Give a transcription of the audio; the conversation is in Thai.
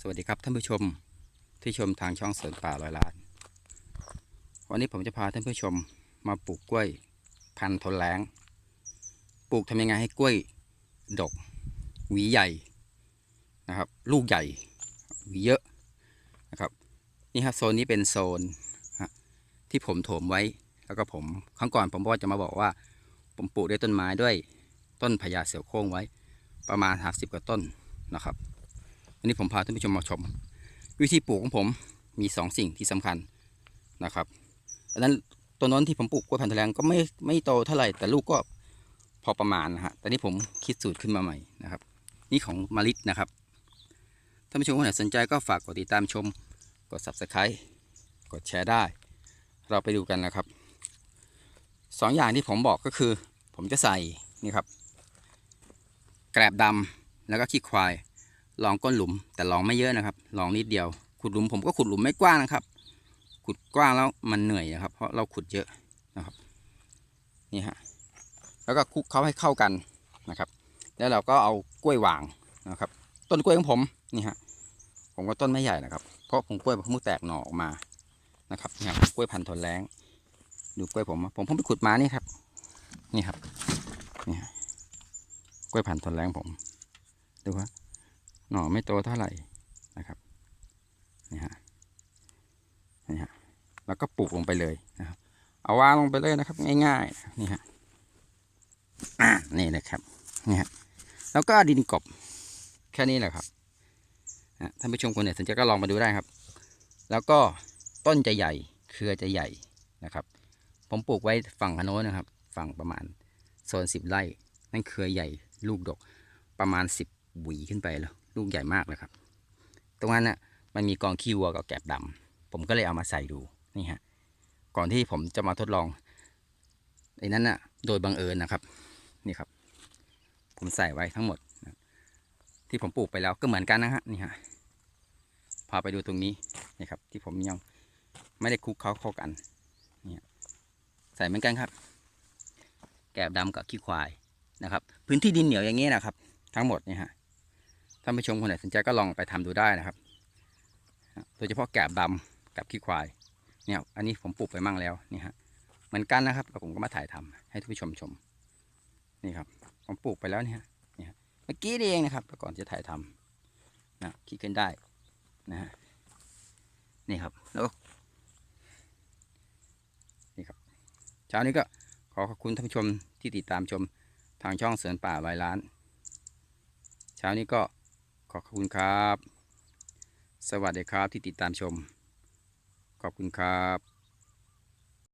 สวัสดีครับท่านผู้ชมที่ชมทางช่องสวนป่าร้อยล้าน วันนี้ผมจะพาท่านผู้ชมมาปลูกกล้วยพันธุ์ทนแรงปลูกทำยังไงให้กล้วยดก หวีใหญ่นะครับ ลูกใหญ่ หวีเยอะนะครับ นี่ครับโซนนี้เป็นโซนที่ผมถมไว้แล้วก็ผมครั้งก่อนผมบอกว่าจะมาบอกว่า ผมปลูกด้วยต้นไม้ด้วยต้นพญาเสือโคร่งไว้ ประมาณ50กว่าต้นนะครับ วันนี้ผมพาท่านผู้ชมมาชม วิธีปลูกของผมมีสองสิ่งที่สำคัญนะครับอันนั้นตัวน้นที่ผมปลูกกล้วยพันธุ์แถลงก็ไม่ไม่โตเท่าไหร่แต่ลูกก็พอประมาณนะฮะแต่นี่ผมคิดสูตรขึ้นมาใหม่นะครับ นี่ของมาริดนะครับท่านผู้ชมคนไหนสนใจก็ฝากกดติดตามชม กด subscribe กดแชร์ได้ เราไปดูกันนะครับสองอย่างที่ผมบอกก็คือ ผมจะใส่นี่ครับ แกลบดำแล้วก็ขี้ควาย ลองก้นหลุม แต่ลองไม่เยอะนะครับ ลองนิดเดียว ขุดหลุมผมก็ขุดหลุมไม่กว้างนะครับ ขุดกว้างแล้วมันเหนื่อยนะครับ เพราะเราขุดเยอะนะครับ นี่ฮะ แล้วก็คลุกเขาให้เข้ากันนะครับ แล้วเราก็เอากล้วยหวางนะครับ ต้นกล้วยของผมนี่ฮะ ผมก็ต้นไม่ใหญ่นะครับ เพราะผมกล้วยผมเพิ่งแตกหน่อออกมานะครับนี่ครับกล้วยพันธุ์ทนแรงดูกล้วยผม ผมเพิ่งไปขุดมานี่ครับ นี่ครับ นี่ฮะกล้วยพันธุ์ทนแรงผม ดูว่า หน่อไม่โตเท่าไหร่นะครับนี่ฮะนี่ฮะแล้วก็ปลูกลงไปเลยนะครับ เอาวางลงไปเลยนะครับ ง่ายๆนี่ฮะนี่นะครับนี่ฮะแล้วก็ดินกบแค่นี้แหละครับอะท่านผู้ชมคนไหนสนใจก็ลองมาดูได้ครับ แล้วก็ต้นจะใหญ่เครือจะใหญ่นะครับ ผมปลูกไว้ฝั่งพะโน้นนะครับ ฝั่งประมาณโซนสิบไร่นั่นเครือใหญ่ลูกดกประมาณสิบหวีขึ้นไปแล้ว ลูกใหญ่มากเลยครับ ตรงนั้นน่ะมันมีกองขี้วัวกับแกบดำผมก็เลยเอามาใส่ดูนี่ฮะก่อนที่ผมจะมาทดลองไอ้นั้นน่ะโดยบังเอิญนะครับนี่ครับ ผมใส่ไว้ทั้งหมดนะที่ผมปลูกไปแล้วก็เหมือนกันนะฮะนี่ฮะพาไปดูตรงนี้นี่ครับ ที่ผมยังไม่ได้คุกเขาเข้ากันนี่ฮะใส่เหมือนกันครับ แกบดำกับขี้ควายนะครับ พื้นที่ดินเหนียวอย่างนี้นะครับ ทั้งหมดนี่ฮะ ท่านผู้ชมคนไหนสนใจก็ลองไปทำดูได้นะครับ โดยเฉพาะแกบดำกับขี้ควาย เนี่ยอันนี้ผมปลูกไปมั่งแล้วนี่ฮะเหมือนกันนะครับแล้วผมก็มาถ่ายทำให้ท่านผู้ชมชม นี่ครับ ผมปลูกไปแล้วเนี่ยนี่ฮะเมื่อกี้นี่เองนะครับก่อนจะถ่ายทำนะคิดขึ้นได้นะฮะนี่ครับแล้วนี่ครับเช้านี้ก็ขอขอบคุณท่านผู้ชมที่ติดตามชมทางช่องเสือนป่าร้อยล้าน เช้านี้ก็ ขอบคุณครับ สวัสดีครับที่ติดตามชม ขอบคุณครับ